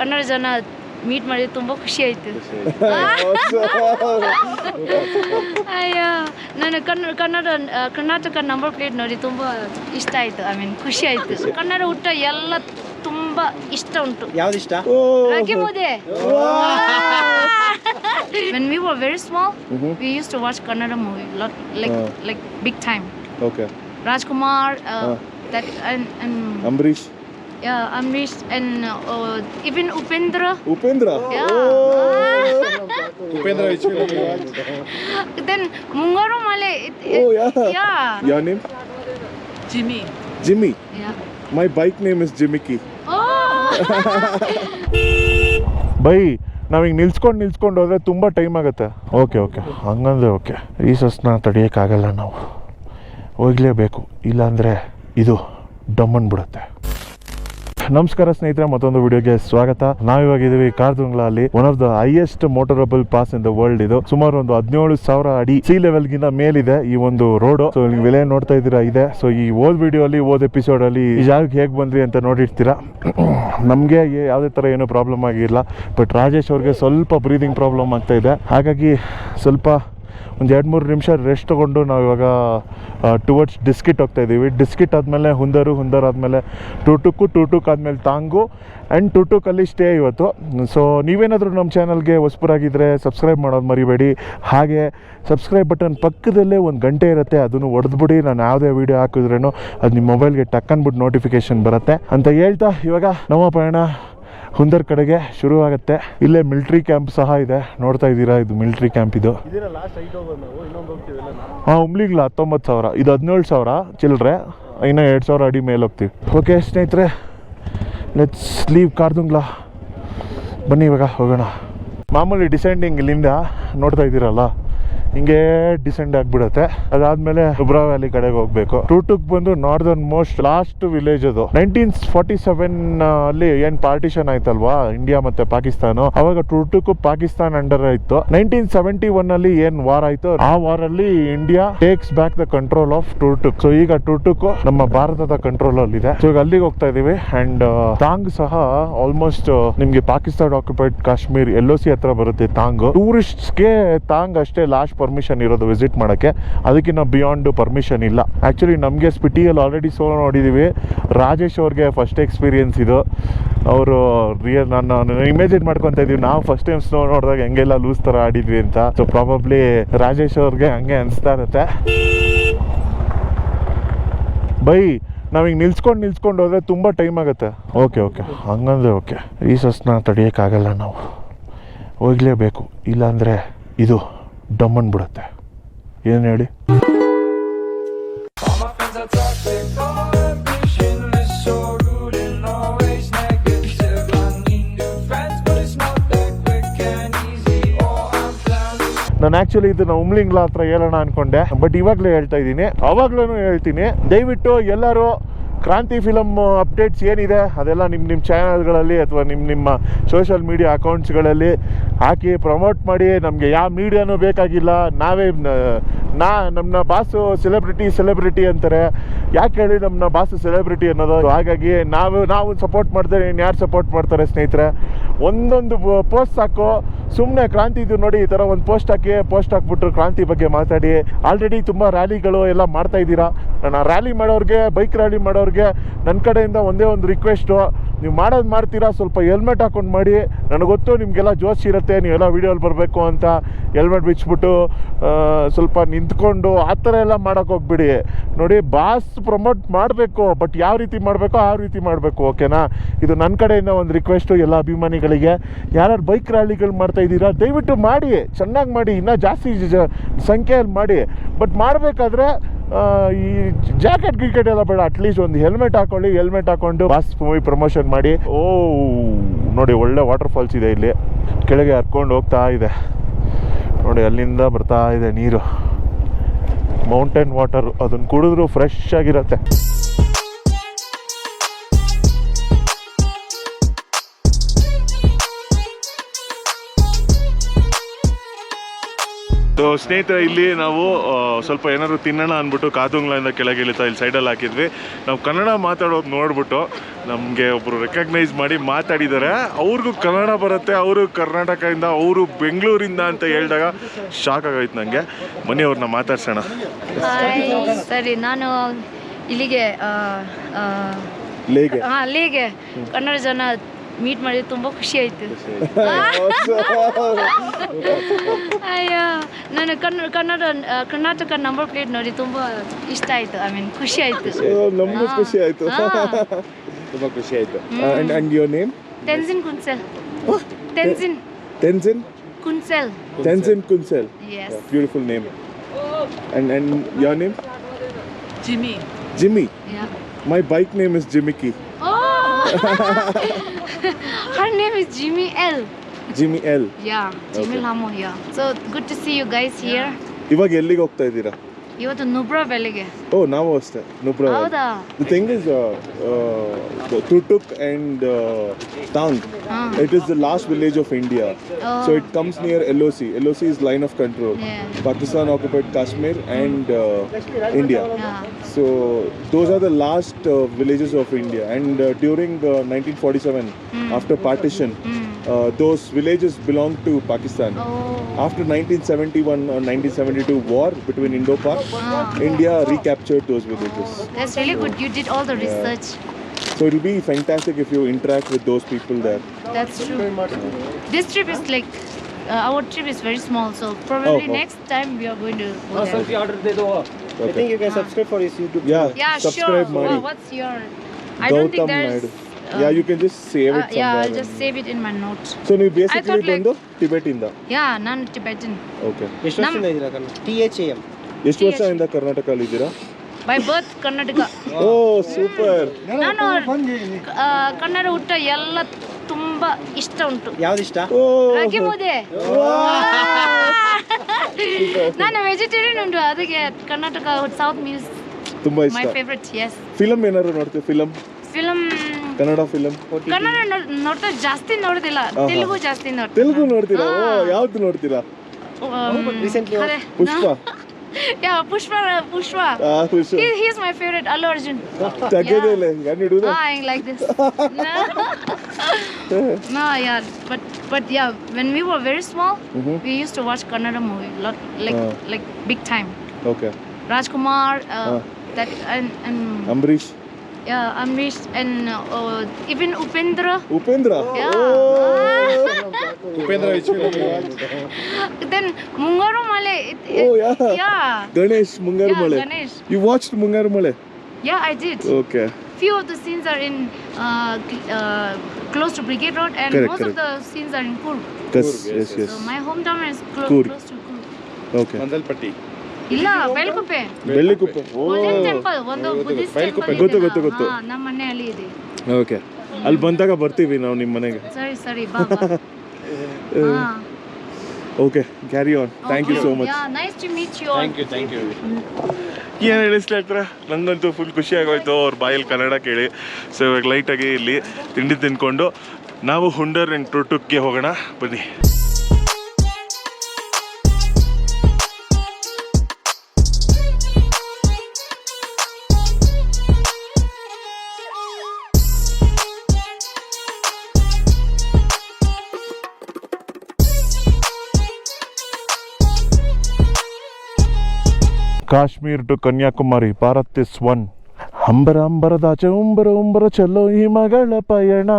ಕನ್ನಡ ಜನ ಮೀಟ್ ಮಾಡಿದ್ರೆ ತುಂಬ ಖುಷಿ ಆಯಿತು. ಅಯ್ಯೋ ನಾನು ಕನ್ನಡ ಕನ್ನಡ ಕರ್ನಾಟಕ ನಂಬರ್ ಪ್ಲೇಟ್ ನೋಡಿ ತುಂಬ ಇಷ್ಟ ಆಯ್ತು ಐ ಮೀನ್ ಖುಷಿ ಆಯಿತು. ಕನ್ನಡ ಊಟ ಎಲ್ಲ ತುಂಬ ಇಷ್ಟ ಉಂಟು. ಯಾವ್ದು ಇಷ್ಟ? ರಾಗಿ ಮುದ್ದೆ. when we were very small we used to watch kannada movie lot like Oh. like big time. Okay. rajkumar uh, Oh. that and, and Ambareesh yeah amrish and uh, even upendra Upendra? Yeah. Oh. Upendra is watch? then Mungaro male it, it, Oh, yeah. yeah Your name? jimmy Jimmy. yeah My bike name is Jimmy oh bye ನಾವೀಗ ನಿಲ್ಸ್ಕೊಂಡು ನಿಲ್ಸ್ಕೊಂಡು ಹೋದರೆ ತುಂಬ time ಆಗುತ್ತೆ okay okay ಹಂಗಂದ್ರೆ okay ರೀಸಸ್ನ ತಡೆಯೋಕ್ಕಾಗಲ್ಲ ನಾವು ಹೋಗಲೇಬೇಕು ಇಲ್ಲಾಂದರೆ ಇದು ಡಮ್ಮನ್ ಬಿಡುತ್ತೆ ನಮಸ್ಕಾರ ಸ್ನೇಹಿತರೆ, ಮತ್ತೊಂದು ವಿಡಿಯೋಗೆ ಸ್ವಾಗತ. ನಾವಿವಾಗ ಇದೀವಿ ಕಾರ್ದುಂಗ್ಲಾ ಅಲ್ಲಿ one of the highest motorable pass in the world ಇದು. ಸುಮಾರು ಒಂದು ಹದಿನೇಳು ಸಾವಿರ ಅಡಿ ಸಿ ಲೆವೆಲ್ ಗಿಂತ ಮೇಲಿದೆ ಈ ಒಂದು ರೋಡ್ ಸೊ ನೀವು ವಿಲೇ ನೋಡ್ತಾ ಇದ್ದೀರಾ? ಇದೆ. ಸೊ ಈ ಓದ್ ವಿಡಿಯೋ ಅಲ್ಲಿ ಓದ್ ಎಪಿಸೋಡ್ ಅಲ್ಲಿ ಈ ಜಾಗಕ್ಕೆ ಹೇಗೆ ಬಂದ್ರಿ ಅಂತ ನೋಡಿರ್ತೀರಾ? ನಮಗೆ ಯಾವುದೇ ಥರ ಏನೂ ಪ್ರಾಬ್ಲಮ್ ಆಗಿಲ್ಲ. ಬಟ್ ರಾಜೇಶ್ ಅವ್ರಿಗೆ ಸ್ವಲ್ಪ ಬ್ರೀದಿಂಗ್ ಪ್ರಾಬ್ಲಮ್ ಆಗ್ತಾ ಇದೆ. ಹಾಗಾಗಿ ಸ್ವಲ್ಪ ಒಂದು ಎರಡು ಮೂರು ನಿಮಿಷ ರೆಸ್ಟ್ ತೊಗೊಂಡು ನಾವು ಇವಾಗ ಟುವರ್ಡ್ಸ್ ಡಿಸ್ಕಿಟ್ ಹೋಗ್ತಾ ಇದ್ದೀವಿ ಡಿಸ್ಕಿಟ್ ಆದಮೇಲೆ ಹುಂದರು ಹುಂದರು ಆದಮೇಲೆ ಟೂಟುಕ್ಕು ಟೂಟುಕ್ ಆದಮೇಲೆ ತಾಂಗು ಆ್ಯಂಡ್ ಟೂಟುಕಲ್ಲಿ ಸ್ಟೇ ಇವತ್ತು. ಸೊ ನೀವೇನಾದರೂ ನಮ್ಮ ಚಾನಲ್ಗೆ ಹೊಸಬರಾಗಿದ್ದರೆ ಸಬ್ಸ್ಕ್ರೈಬ್ ಮಾಡೋದು ಮರಿಬೇಡಿ. ಹಾಗೆ ಸಬ್ಸ್ಕ್ರೈಬ್ ಬಟನ್ ಪಕ್ಕದಲ್ಲೇ ಒಂದು ಗಂಟೆ ಇರುತ್ತೆ, ಅದನ್ನು ಹೊಡೆದ್ಬಿಡಿ ನಾನು ಯಾವುದೇ ವೀಡಿಯೋ ಹಾಕಿದ್ರೇನು ಅದು ನಿಮ್ಮ ಮೊಬೈಲ್ಗೆ ಟಕ್ ಅಂದ್ಬಿಟ್ಟು ನೋಟಿಫಿಕೇಶನ್ ಬರುತ್ತೆ ಅಂತ ಹೇಳ್ತಾ ಇವಾಗ ನಮ್ಮ ಪಯಣ ಹುಂದರ್ ಕಡೆಗೆ ಶುರುವಾಗುತ್ತೆ. ಇಲ್ಲೇ ಮಿಲ್ಟ್ರಿ ಕ್ಯಾಂಪ್ ಸಹ ಇದೆ. ನೋಡ್ತಾ ಇದ್ದೀರಾ? ಇದು ಮಿಲ್ಟ್ರಿ ಕ್ಯಾಂಪ್ ಇದು. ಹಾ ಉಮ್ಲಿಗ್ಲ ಹತ್ತೊಂಬತ್ತು ಸಾವಿರ. ಇದು ಹದಿನೇಳು ಸಾವಿರ ಚಿಲ್ಲರೆ ಇನ್ನೂ ಎರಡು ಸಾವಿರ ಅಡಿ ಮೇಲೆ ಹೋಗ್ತೀವಿ. ಓಕೆ ಸ್ನೇಹಿತರೆ ಲೆಟ್ಸ್ ಲೀವ್ ಕಾರ್ದುಂಗ್ಲ. ಬನ್ನಿ ಇವಾಗ ಹೋಗೋಣ. ಮಾಮೂಲಿ ಡಿಸೆಂಡಿಂಗ್ ಇಲ್ಲಿಂದ ನೋಡ್ತಾ ಇದ್ದೀರಲ್ಲ? ಹಿಂಗೆ ಡಿಸೆಂಡ್ ಆಗಿಬಿಡುತ್ತೆ. ಅದಾದ್ಮೇಲೆ ನುಬ್ರಾ ವ್ಯಾಲಿ ಕಡೆಗೆ ಹೋಗ್ಬೇಕು. ಟೂಟುಕ್ ಬಂದು ನಾರ್ದರ್ನ್ ಮೋಸ್ಟ್ ಲಾಸ್ಟ್ ವಿಲೇಜ್ ಅದು. ನೈನ್ಟೀನ್ ಫಾರ್ಟಿ ಸೆವೆನ್ ಅಲ್ಲಿ ಏನ್ ಪಾರ್ಟಿಷನ್ ಆಯ್ತಲ್ವಾ? ಇಂಡಿಯಾ ಮತ್ತೆ ಪಾಕಿಸ್ತಾನ. ಅವಾಗ ಟೂಟುಕ್ ಪಾಕಿಸ್ತಾನ್ ಅಂಡರ್ ಇತ್ತು. ನೈನ್ಟೀನ್ ಸೆವೆಂಟಿ ಒನ್ ಅಲ್ಲಿ ಏನ್ ವಾರ್ ಆಯ್ತು? ಆ ವಾರ್ ಅಲ್ಲಿ India takes back the control of Turtuk so ಈಗ ಟೂಟುಕ್ ನಮ್ಮ ಭಾರತದ ಕಂಟ್ರೋಲ್ ಅಲ್ಲಿ ಇದೆ. ಸೊ ಈಗ ಅಲ್ಲಿಗೆ ಹೋಗ್ತಾ ಇದೀವಿ. ಅಂಡ್ ತಾಂಗ್ ಸಹ ಆಲ್ಮೋಸ್ಟ್ ನಿಮ್ಗೆ Pakistan occupied Kashmir L C ಹತ್ರ ಬರುತ್ತೆ ತಾಂಗ್ ಟೂರಿಸ್ಟ್ಸ್ಗೆ ತಾಂಗ್ ಅಷ್ಟೇ ಲಾಸ್ಟ್ ಪರ್ಮಿಷನ್ ಇರೋದು ವಿಸಿಟ್ ಮಾಡೋಕ್ಕೆ. ಅದಕ್ಕಿಂತ ಬಿಯಾಂಡ್ ಪರ್ಮಿಷನ್ ಇಲ್ಲ. ಆ್ಯಕ್ಚುಲಿ ನಮಗೆ ಸ್ಪಿಟಿಯಲ್ಲಿ ಆಲ್ರೆಡಿ ಸೋ ನೋಡಿದ್ದೀವಿ ರಾಜೇಶ್ ಅವ್ರಿಗೆ ಫಸ್ಟ್ ಎಕ್ಸ್ಪೀರಿಯೆನ್ಸ್ ಇದು. ಅವರು ರಿಯಲ್ ನಾನು ಇಮೇಜಿನ್ ಮಾಡ್ಕೊತಾ ಇದೀವಿ ನಾವು ಫಸ್ಟ್ ಟೈಮ್ ಸ್ನೋ ನೋಡಿದಾಗ ಹೆಂಗೆಲ್ಲ ಲೂಸ್ ಥರ ಆಡಿದ್ವಿ ಅಂತ. ಸೊ ಪ್ರಾಬಬ್ಲಿ ರಾಜೇಶ್ ಅವ್ರಿಗೆ ಹಂಗೆ ಅನಿಸ್ತಾ ಇರುತ್ತೆ. ಬೈ ನಾವೀಗ ನಿಲ್ಸ್ಕೊಂಡು ನಿಲ್ಸ್ಕೊಂಡು ಹೋದ್ರೆ ತುಂಬ ಟೈಮ್ ಆಗುತ್ತೆ. ಓಕೆ ಓಕೆ ಹಂಗಂದ್ರೆ ಓಕೆ ರೀಸಸ್ನ ತಡೆಯೋಕ್ಕಾಗಲ್ಲ ನಾವು. ಹೋಗ್ಲೇಬೇಕು. ಇಲ್ಲಾಂದರೆ ಇದು. ಡಮ್ಮನ್ ಬಿಡುತ್ತೆ. ಏನು ಹೇಳಿ? ನಾನು ಆಕ್ಚುಲಿ ಇದನ್ನ ಉಮ್ಲಿಂಗ್ಲ ಹತ್ರ ಹೇಳೋಣ ಅನ್ಕೊಂಡೆ. ಬಟ್ ಇವಾಗ್ಲೇ ಹೇಳ್ತಾ ಇದ್ದೀನಿ. ಅವಾಗ್ಲೂ ಹೇಳ್ತೀನಿ. ದಯವಿಟ್ಟು ಎಲ್ಲರೂ ಕ್ರಾಂತಿ ಫಿಲಮ್ ಅಪ್ಡೇಟ್ಸ್ ಏನಿದೆ? ಅದೆಲ್ಲ ನಿಮ್ಮ ನಿಮ್ಮ ಚಾನಲ್ಗಳಲ್ಲಿ ಅಥವಾ ನಿಮ್ಮ ನಿಮ್ಮ ಸೋಷಿಯಲ್ ಮೀಡಿಯಾ ಅಕೌಂಟ್ಸ್ಗಳಲ್ಲಿ ಹಾಕಿ ಪ್ರಮೋಟ್ ಮಾಡಿ ನಮಗೆ ಯಾವ ಮೀಡಿಯಾನೂ ಬೇಕಾಗಿಲ್ಲ. ನಾವೇ ನ- ನಾ ನಮ್ಮನ್ನ ಬಾಸು ಸೆಲೆಬ್ರಿಟಿ ಸೆಲೆಬ್ರಿಟಿ ಅಂತಾರೆ. ಯಾಕೆ ಹೇಳಿ ನಮ್ಮನ್ನ ಬಾಸು ಸೆಲೆಬ್ರಿಟಿ ಅನ್ನೋದು? ಹಾಗಾಗಿ ನಾವು ನಾವು ಸಪೋರ್ಟ್ ಮಾಡ್ತಾರೆ ಇನ್ನು ಯಾರು ಸಪೋರ್ಟ್ ಮಾಡ್ತಾರೆ ಸ್ನೇಹಿತರೆ? ಒಂದೊಂದು ಪೋಸ್ಟ್ ಸಾಕು. ಸುಮ್ಮನೆ ಕ್ರಾಂತಿ ಇದು ನೋಡಿ ಈ ಥರ ಒಂದು ಪೋಸ್ಟ್ ಹಾಕಿ ಪೋಸ್ಟ್ ಹಾಕ್ಬಿಟ್ರು ಕ್ರಾಂತಿ ಬಗ್ಗೆ ಮಾತಾಡಿ. ಆಲ್ರೆಡಿ ತುಂಬ ರ್ಯಾಲಿಗಳು ಎಲ್ಲ ಮಾಡ್ತಾ ಇದ್ದೀರಾ? ನಾನು ರ್ಯಾಲಿ ಮಾಡೋರಿಗೆ ಬೈಕ್ ರ್ಯಾಲಿ ಮಾಡೋರಿಗೆ ನನ್ನ ಕಡೆಯಿಂದ ಒಂದೇ ಒಂದು ರಿಕ್ವೆಸ್ಟು ನೀವು ಮಾಡೋದು ಮಾಡ್ತೀರಾ? ಸ್ವಲ್ಪ ಹೆಲ್ಮೆಟ್ ಹಾಕೊಂಡು ಮಾಡಿ. ನನಗೆ ಗೊತ್ತು ನಿಮಗೆಲ್ಲ ಜೋಶ್ ಇರುತ್ತೆ, ನೀವೆಲ್ಲ ವೀಡಿಯೋಲಿ ಬರಬೇಕು ಅಂತ. ಹೆಲ್ಮೆಟ್ ಬಿಚ್ಚಿಬಿಟ್ಟು ಸ್ವಲ್ಪ ಸ್ವಲ್ಪ ನಿಂತ್ಕೊಂಡು ಆ ಥರ ಎಲ್ಲ ಮಾಡೋಕೆ ಹೋಗ್ಬಿಡಿ. ನೋಡಿ ಬಾಸ್ ಪ್ರಮೋಟ್ ಮಾಡಬೇಕು ಬಟ್ ಯಾವ ರೀತಿ ಮಾಡಬೇಕೋ ಆ ರೀತಿ ಮಾಡಬೇಕು ಓಕೆನಾ ಇದು ನನ್ನ ಕಡೆಯಿಂದ ಒಂದು ರಿಕ್ವೆಸ್ಟು ಎಲ್ಲ ಅಭಿಮಾನಿಗಳಿಗೆ. ಯಾರ್ಯಾರು ಬೈಕ್ ರ್ಯಾಲಿಗಳು ಮಾಡ್ತಾ ಇದ್ದೀರಾ, ದಯವಿಟ್ಟು ಮಾಡಿ. ಚೆನ್ನಾಗಿ ಮಾಡಿ, ಇನ್ನೂ ಜಾಸ್ತಿ ಸಂಖ್ಯೆಯಲ್ಲಿ ಮಾಡಿ. ಬಟ್ ಮಾಡಬೇಕಾದ್ರೆ ಈ ಜಾಕೆಟ್ ಗಿಕೆಟ್ ಎಲ್ಲ ಬೇಡ ಅಟ್ಲೀಸ್ಟ್ ಒಂದು ಹೆಲ್ಮೆಟ್ ಹಾಕೊಳ್ಳಿ ಹೆಲ್ಮೆಟ್ ಹಾಕೊಂಡು ಬಾಸ್ ಮೂವಿ ಪ್ರಮೋಷನ್ ಮಾಡಿ. ಓ, ನೋಡಿ, ಒಳ್ಳೆ ವಾಟರ್ ಫಾಲ್ಸ್ ಇದೆ ಇಲ್ಲಿ. ಕೆಳಗೆ ಹರ್ಕೊಂಡು ಹೋಗ್ತಾ ಇದೆ. ನೋಡಿ, ಅಲ್ಲಿಂದ ಬರ್ತಾ ಇದೆ ನೀರು. ಮೌಂಟೇನ್ ವಾಟರ್ ಅದನ್ನು ಕುಡಿದ್ರು ಫ್ರೆಶ್ ಆಗಿರುತ್ತೆ. ಸೊ ಸ್ನೇಹಿತರೆ ಇಲ್ಲಿ ನಾವು ಸ್ವಲ್ಪ ಏನಾದ್ರು ತಿನ್ನೋಣ ಅಂದ್ಬಿಟ್ಟು ಕಾತುಂಗ್ಲಿಂದ ಕೆಳಗೆ ಇಳಿತಾ ಇಲ್ಲಿ ಸೈಡಲ್ಲಿ ಹಾಕಿದ್ವಿ. ನಾವು ಕನ್ನಡ ಮಾತಾಡೋದು ನೋಡ್ಬಿಟ್ಟು ನಮಗೆ ಒಬ್ಬರು ರೆಕಗ್ನೈಸ್ ಮಾಡಿ ಮಾತಾಡಿದ್ದಾರೆ ಅವ್ರಿಗೂ ಕನ್ನಡ ಬರುತ್ತೆ ಅವರು ಕರ್ನಾಟಕದಿಂದ ಅವರು ಬೆಂಗಳೂರಿಂದ ಅಂತ ಹೇಳಿದಾಗ ಶಾಕ್ ಆಗೋಯ್ತು ನನಗೆ ಬನ್ನಿ ಅವ್ರನ್ನ ಮಾತಾಡ್ಸೋಣ. ಸರಿ ನಾನು ಇಲ್ಲಿಗೆ ಹಾ ಅಲ್ಲಿಗೆ ಕನ್ನಡ ಜನ ಮೀಟ್ ಮಾಡಿದ್ರೆ ತುಂಬ ಖುಷಿ ಆಯ್ತು. ಅಯ್ಯೋ ನಾನು ಕನ್ನಡ ಕನ್ನಡ ಕರ್ನಾಟಕ ನಂಬರ್ ಪ್ಲೇಟ್ ನೋಡಿ ತುಂಬ ಇಷ್ಟ ಆಯ್ತು. ಐ ಮೀನ್ ಖುಷಿ ಆಯ್ತು. ನಮಗೂ ಖುಷಿ ಆಯ್ತು. ತುಂಬ ಖುಷಿ ಆಯ್ತು. And and your name Tenzin Kunsel Tenzin Tenzin Kunsel Tenzin Kunsel is beautiful name and and your name Jimmy Jimmy yeah my bike name is Jimikki Oh! Her name is Jimmy L. Jimmy L Yeah, Jimmy Okay. Lamo, yeah. So good to see you guys here. ಇವಾಗ ಎಲ್ಲಿಗೆ ಹೋಗ್ತಾ ಇದ್ದೀರಾ ಇವತ್ತು ನುಬ್ರಾ ಬೆಲೆಗೆ ಓ ನಾವು ಅಷ್ಟೇ ನುಬ್ರ ಹೌದಾ The thing is, uh, uh, the Tutuk and uh, Tang, ಹಾ. it is the last village of India. Oh. So it comes near LOC. LOC is line of control. Yeah. Pakistan occupied Kashmir and uh, India. Yeah. So those are the last uh, villages of India. And uh, those villages belong to Pakistan. Oh. After 1971 or 1972 war between Indo-Pak. Oh, India recaptured those villages. That's really good. You did all the research. So it'll be fantastic if you interact with those people there. That's true. This trip is like uh, our trip is very small, so probably oh, oh. next time we are going to go there. Okay. I think you can subscribe for his YouTube. Yeah, yeah, subscribe sure. Mari. What's your? I Gautam don't think there's. Naidu. Yeah, you can just save it uh, yeah. I'll just save it in my notes. So ನೀವು basically thought like- ಬಂದು ಟಿಬೆಟಿಂದ ನಾನು Tibetan. Okay ಎಷ್ಟು ವರ್ಷದಿಂದ ಇದ್ದೀರಾ Kannada T H A M. ಎಷ್ಟು ವರ್ಷದಿಂದ ಕರ್ನಾಟಕದಲ್ಲಿ ಇದ್ದೀರಾ By birth, Karnataka. O super ನಾನು ಕನ್ನಡ ಊಟ ಎಲ್ಲ ತುಂಬಾ ಇಷ್ಟ ಉಂಟು ಯಾವ್ದು ಇಷ್ಟ ರಾಗಿ ಮುದ್ದೆ ನಾನು ವೆಜಿಟೇರಿಯನ್ ಉಂಟು ಅದಕ್ಕೆ ಕರ್ನಾಟಕ ಸೌತ್ ಮೀಲ್ಸ್ ತುಂಬಾ ಮೈ ಇಷ್ಟ ಫೇವ್ರೆಟ್ ಎಸ್ ಫಿಲಮ್ ಏನಾದ್ರು ನೋಡ್ತೀವಿ film? Film Kannada film Kannada ನೋಡ್- ನೋಡ್ತಾ ಜಾಸ್ತಿ ನೋಡೋದಿಲ್ಲ ಆಹಾ. ತೆಲುಗು ಜಾಸ್ತಿ ನೋಡ್ತೀನಿ ತೆಲುಗು ನೋಡ್ತೀರಾ ಓ ಹಾ. ಯಾವ್ದು ನೋಡ್ತೀರಾ Recently ಖರೆ. ಪುಷ್ಪ ಯಾ ಪುಷ್ಪ ಪುಷ್ಪ ಆ ಪುಷ್ಪ he he is my favorite allu arjun ತೆಗೆದೇ ಇಲ್ಲ ಯಾರು ಹಿಡಿದ ah I like this no yeah but but yeah when we were very small Mhm. we used to watch kannada movie lot like Ah. like big time okay rajkumar uh, Ah. that and and Ambareesh yeah, Amrish and uh, even Upendra. Upendra? Yeah. Oh. Upendra is Then Mungarumale. It, it, oh, yeah. Yeah. Ganesh, Mungaru yeah, Ganesh. You watched Mungarumale? Yeah, I did. Okay. Few of the scenes are in uh, uh, close to Brigade Road and correct, most correct. of the scenes are in Kurg. Yes, yes, yes. So my hometown is close, close to Kurg. Okay. Mandalpati. ಇಲ್ಲ Bylakuppe. Bylakuppe oh. Temple ಒಂದು Buddhist temple ಗೊತ್ತು, ಗೊತ್ತು, ಗೊತ್ತು. ನಮ್ಮ ಮನೆಯಲ್ಲಿ ಇದೆ. Okay. ಅಲ್ಲಿ ಬಂದಾಗ ಬರ್ತೀವಿ ನಾವು ನಿಮ್ಮ ಮನೆಗೆ. ಸರಿ ಸರಿ ಬಾ ಬಾ. Okay carry on thank you so much yeah nice to meet you thank you thank you ಏನು ಹೇಳಿಸ್ಲಿ ಹತ್ರ ನಂಗಂತೂ ಫುಲ್ ಖುಷಿ ಆಗೋಯ್ತು ಅವ್ರ ಬಾಯಲ್ಲಿ ಕನ್ನಡ ಕೇಳಿ. ಸೊ ಇವಾಗ ಲೈಟಾಗಿ ಇಲ್ಲಿ ತಿಂಡಿ ತಿನ್ಕೊಂಡು ನಾವು ಹುಂಡರ್ ಆ್ಯಂಡ್ ಟುಟುಕ್ಗೆ ಹೋಗೋಣ. ಬನ್ನಿ. Kashmir to Kanyakumari Bharat is one. ಅಂಬರ ಅಂಬರದಾಚೆ ಉಂಬರ ಉಂಬರ ಚಲೋ ಈ ಮಗಳ ಪಯಣ.